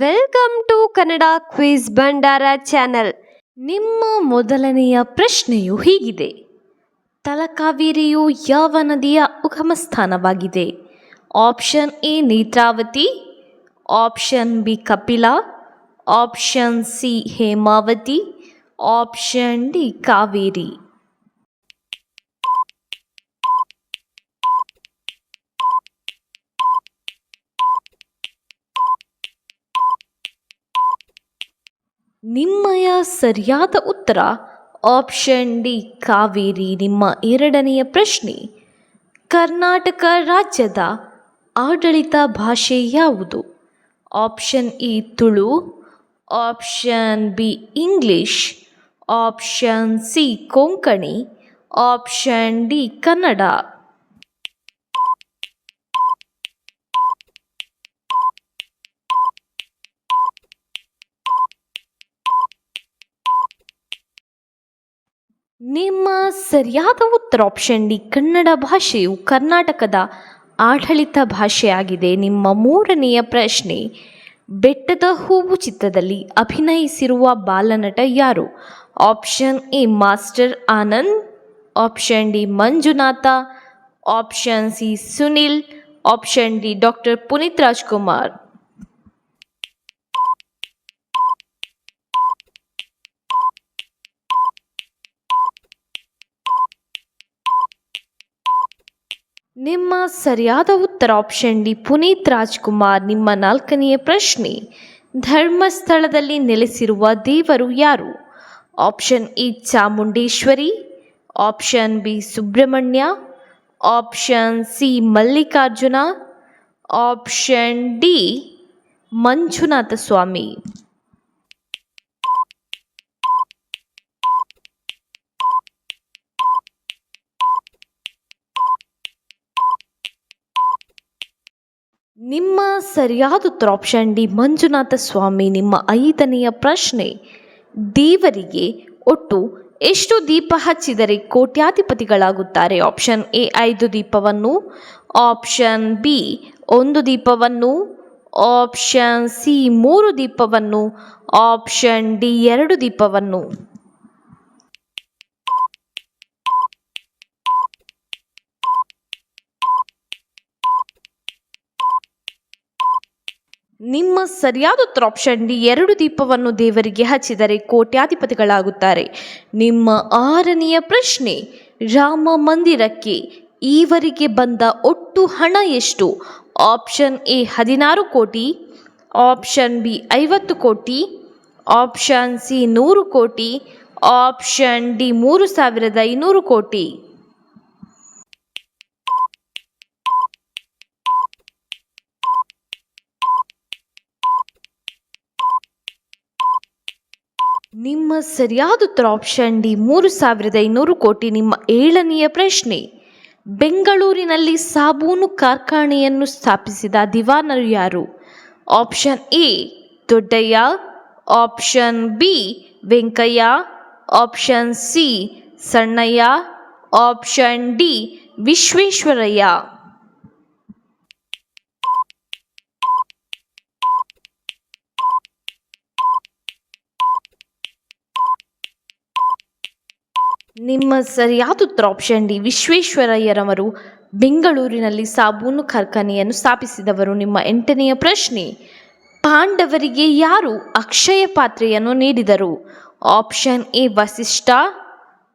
Welcome to Kannada quiz ಭಂಡಾರ channel ನಿಮ್ಮ ಮೊದಲನೆಯ ಪ್ರಶ್ನೆಯು ಹೀಗಿದೆ. ತಲಕಾವೇರಿಯು ಯಾವ ನದಿಯ ಉಗಮ ಸ್ಥಾನವಾಗಿದೆ option A Netravati. Option B Kapila. Option C Hemavati. Option D Kaveri. ನಿಮ್ಮಯ ಸರಿಯಾದ ಉತ್ತರ ಆಪ್ಷನ್ ಡಿ ಕಾವೇರಿ. ನಿಮ್ಮ ಎರಡನೆಯ ಪ್ರಶ್ನೆ, ಕರ್ನಾಟಕ ರಾಜ್ಯದ ಆಡಳಿತ ಭಾಷೆ ಯಾವುದು? Option A Tulu. Option B, English. Option C, Konkani. Option D, Kannada. ನಿಮ್ಮ ಸರಿಯಾದ ಉತ್ತರ ಆಪ್ಷನ್ ಡಿ ಕನ್ನಡ ಭಾಷೆಯು ಕರ್ನಾಟಕದ ಆಡಳಿತ ಭಾಷೆಯಾಗಿದೆ. ನಿಮ್ಮ ಮೂರನೆಯ ಪ್ರಶ್ನೆ, ಬೆಟ್ಟದ ಹೂವು ಚಿತ್ರದಲ್ಲಿ ಅಭಿನಯಿಸಿರುವ ಬಾಲನಟ ಯಾರು? Option A master Anand option D Manjunatha. Option C Sunil. Option D doctor Puneeth Rajkumar. ನಿಮ್ಮ ಸರಿಯಾದ ಉತ್ತರ ಆಪ್ಷನ್ ಡಿ ಪುನೀತ್ ರಾಜ್ಕುಮಾರ್, ನಿಮ್ಮ ನಾಲ್ಕನೆಯ ಪ್ರಶ್ನೆ. ಧರ್ಮಸ್ಥಳದಲ್ಲಿ ನೆಲೆಸಿರುವ ದೇವರು ಯಾರು? Option E Chamundeshwari option B Subrahmanya option C Mallikarjuna option D Manjunatha Swamy. ನಿಮ್ಮ ಸರಿಯಾದ ಉತ್ತರ ಆಪ್ಷನ್ ಡಿ, ಮಂಜುನಾಥ ಸ್ವಾಮಿ, ನಿಮ್ಮ ಐದನೆಯ ಪ್ರಶ್ನೆ, ದೇವರಿಗೆ ಒಟ್ಟು ಎಷ್ಟು ದೀಪ ಹಚ್ಚಿದರೆ ಕೋಟ್ಯಾಧಿಪತಿಗಳಾಗುತ್ತಾರೆ? ಆಪ್ಷನ್ ಎ, ಐದು ದೀಪವನ್ನು ಆಪ್ಷನ್ ಬಿ, ಒಂದು ದೀಪವನ್ನು ಆಪ್ಷನ್ ಸಿ, ಮೂರು ದೀಪವನ್ನು ಆಪ್ಷನ್ ಡಿ, ಎರಡು ದೀಪವನ್ನು. ನಿಮ್ಮ ಸರಿಯಾದ ಉತ್ತರ ಡಿ, ಎರಡು ದೀಪವನ್ನು ದೇವರಿಗೆ ಹಚ್ಚಿದರೆ ಕೋಟ್ಯಾಧಿಪತಿಗಳಾಗುತ್ತಾರೆ. ನಿಮ್ಮ ಆರನೆಯ ಪ್ರಶ್ನೆ, ರಾಮ ಮಂದಿರಕ್ಕೆ ಈವರೆಗೆ ಬಂದ ಒಟ್ಟು ಹಣ ಎಷ್ಟು? ಆಪ್ಷನ್ ಎ, ಹದಿನಾರು ಕೋಟಿ ಆಪ್ಷನ್ ಬಿ, ಐವತ್ತು ಕೋಟಿ ಆಪ್ಷನ್ ಸಿ, ನೂರು ಕೋಟಿ ಆಪ್ಷನ್ ಡಿ, ಮೂರು ಸಾವಿರದ ಐನೂರು ಕೋಟಿ. ನಿಮ್ಮ ಸರಿಯಾದ ಉತ್ತರ ಆಪ್ಷನ್ ಡಿ ಮೂರು ಸಾವಿರದ ಐನೂರು ಕೋಟಿ ನಿಮ್ಮ ಏಳನೆಯ ಪ್ರಶ್ನೆ. ಬೆಂಗಳೂರಿನಲ್ಲಿ ಸಾಬೂನು ಕಾರ್ಖಾನೆಯನ್ನು ಸ್ಥಾಪಿಸಿದ ದಿವಾನರು ಯಾರು? Option A Doddayya. Option B Venkayya. Option C Sannayya. Option D Visvesvaraya. ನಿಮ್ಮ ಸರಿಯಾದ ಉತ್ತರ ಆಪ್ಷನ್ ಡಿ ವಿಶ್ವೇಶ್ವರಯ್ಯರವರು ಬೆಂಗಳೂರಿನಲ್ಲಿ ಸಾಬೂನು ಕಾರ್ಖಾನೆಯನ್ನು ಸ್ಥಾಪಿಸಿದವರು. ನಿಮ್ಮ ಎಂಟನೆಯ ಪ್ರಶ್ನೆ, ಪಾಂಡವರಿಗೆ ಯಾರು ಅಕ್ಷಯ ಪಾತ್ರೆಯನ್ನು ನೀಡಿದರು? Option A Vasishtha.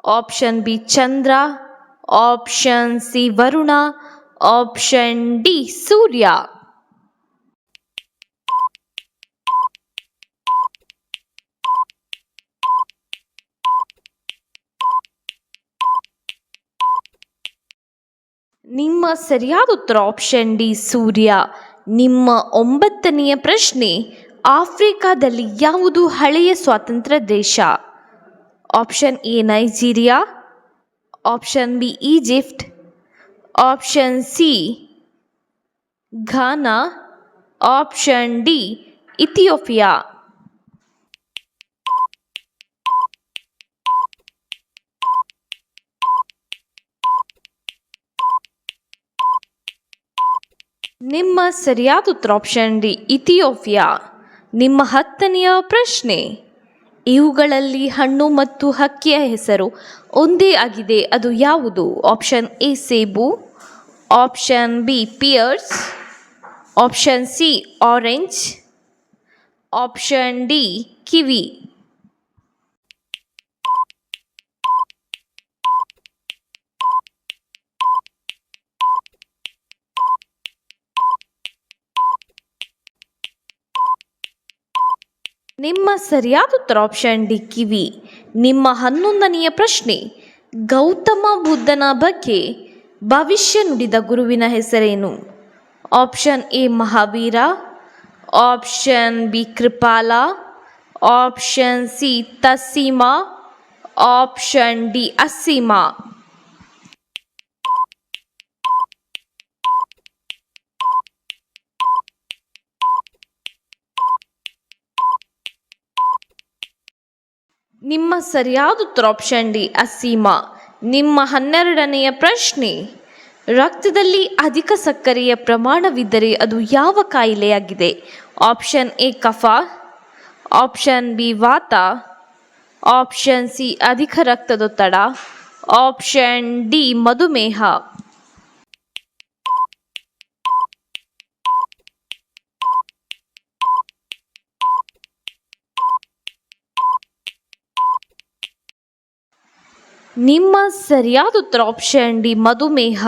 Option B Chandra. Option C Varuna. Option D Surya. ನಿಮ್ಮ ಸರಿಯಾದ ಉತ್ತರ ಆಪ್ಷನ್ ಡಿ ಸೂರ್ಯ. ನಿಮ್ಮ ಒಂಬತ್ತನೆಯ ಪ್ರಶ್ನೆ, ಆಫ್ರಿಕಾದಲ್ಲಿ ಯಾವುದು ಹಳೆಯ ಸ್ವಾತಂತ್ರ್ಯ ದೇಶ? Option A Nigeria option B Egypt option C Ghana option D Ethiopia ನಿಮ್ಮ ಸರಿಯಾದ ಉತ್ತರ ಆಪ್ಷನ್ ಡಿ, ಇಥಿಯೋಪಿಯಾ. ನಿಮ್ಮ ಹತ್ತನೆಯ ಪ್ರಶ್ನೆ, ಇವುಗಳಲ್ಲಿ ಹಣ್ಣು ಮತ್ತು ಹಕ್ಕಿಯ ಹೆಸರು ಒಂದೇ ಆಗಿದೆ, ಅದು ಯಾವುದು? ಆಪ್ಷನ್ ಎ, ಸೇಬು. Option B, pears. Option C orange option D, kiwi. ನಿಮ್ಮ ಸರಿಯಾದ ಉತ್ತರ ಆಪ್ಷನ್ ಡಿ, ಕಿವಿ. ನಿಮ್ಮ ಹನ್ನೊಂದನೆಯ ಪ್ರಶ್ನೆ, ಗೌತಮ ಬುದ್ಧನ ಬಗ್ಗೆ ಭವಿಷ್ಯ ನುಡಿದ ಗುರುವಿನ ಹೆಸರೇನು? Option A, Mahavira. Option B, Kripala. Option C Taseema option D Aseema ನಿಮ್ಮ ಸರಿಯಾದ ಉತ್ತರ ಆಪ್ಷನ್ ಡಿ ಅಸೀಮಾ. ನಿಮ್ಮ ಹನ್ನೆರಡನೆಯ ಪ್ರಶ್ನೆ, ರಕ್ತದಲ್ಲಿ ಅಧಿಕ ಸಕ್ಕರೆಯ ಪ್ರಮಾಣವಿದ್ದರೆ ಅದು ಯಾವ ಕಾಯಿಲೆಯಾಗಿದೆ? ಆಪ್ಷನ್ ಎ ಕಫ. ಆಪ್ಷನ್ ಬಿ ವಾತ. ಆಪ್ಷನ್ ಸಿ ಅಧಿಕ ರಕ್ತದೊತ್ತಡ. ಆಪ್ಷನ್ ಡಿ ಮಧುಮೇಹ. ನಿಮ್ಮ ಸರಿಯಾದ ಉತ್ತರ ಆಪ್ಷನ್ ಡಿ, ಮಧುಮೇಹ.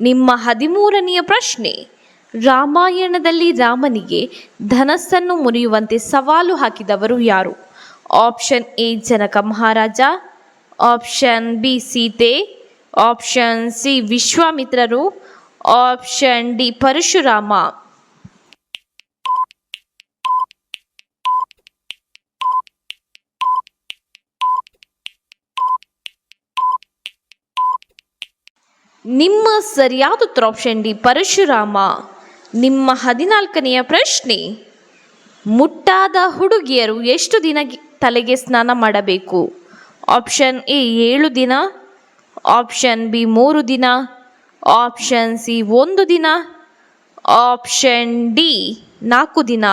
ನಿಮ್ಮ ಹದಿಮೂರನೆಯ ಪ್ರಶ್ನೆ, ರಾಮಾಯಣದಲ್ಲಿ ರಾಮನಿಗೆ ಧನಸ್ಸನ್ನು ಮುರಿಯುವಂತೆ ಸವಾಲು ಹಾಕಿದವರು ಯಾರು? Option A, Janaka Maharaja. Option B, Sita. Option C, ವಿಶ್ವಾಮಿತ್ರರು. Option D, Parashurama. ನಿಮ್ಮ ಸರಿಯಾದ ಉತ್ತರ ಆಪ್ಷನ್ ಡಿ ಪರಶುರಾಮ. ನಿಮ್ಮ ಹದಿನಾಲ್ಕನೆಯ ಪ್ರಶ್ನೆ, ಮುಟ್ಟಾದ ಹುಡುಗಿಯರು ಎಷ್ಟು ದಿನ ತಲೆಗೆ ಸ್ನಾನ ಮಾಡಬೇಕು? ಆಪ್ಷನ್ ಎ ಏಳು ದಿನ. ಆಪ್ಷನ್ ಬಿ ಮೂರು ದಿನ. ಆಪ್ಷನ್ ಸಿ ಒಂದು ದಿನ. ಆಪ್ಷನ್ ಡಿ ನಾಲ್ಕು ದಿನ.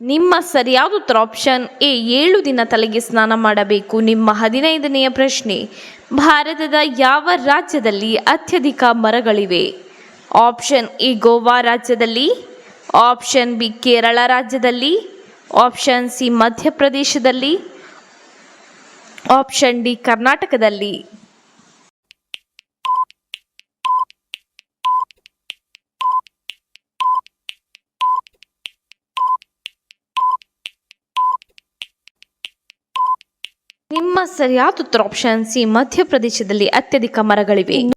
ನಿಮ್ಮ ಸರಿಯಾದ ಉತ್ತರ ಆಪ್ಷನ್ ಎ ಏಳು ದಿನ ತಲೆಗೆ ಸ್ನಾನ ಮಾಡಬೇಕು. ನಿಮ್ಮ ಹದಿನೈದನೆಯ ಪ್ರಶ್ನೆ, ಭಾರತದ ಯಾವ ರಾಜ್ಯದಲ್ಲಿ ಅತ್ಯಧಿಕ ಮರಗಳಿವೆ? ಆಪ್ಷನ್ ಎ, ಗೋವಾ ರಾಜ್ಯದಲ್ಲಿ. ಆಪ್ಷನ್ ಬಿ, ಕೇರಳ ರಾಜ್ಯದಲ್ಲಿ. ಆಪ್ಷನ್ ಸಿ, ಮಧ್ಯಪ್ರದೇಶದಲ್ಲಿ. ಆಪ್ಷನ್ ಡಿ, ಕರ್ನಾಟಕದಲ್ಲಿ. ಸರಿಯಾದ ಉತ್ತರ ಆಪ್ಷನ್ ಸಿ ಮಧ್ಯಪ್ರದೇಶದಲ್ಲಿ ಅತ್ಯಧಿಕ ಮರಗಳಿವೆ.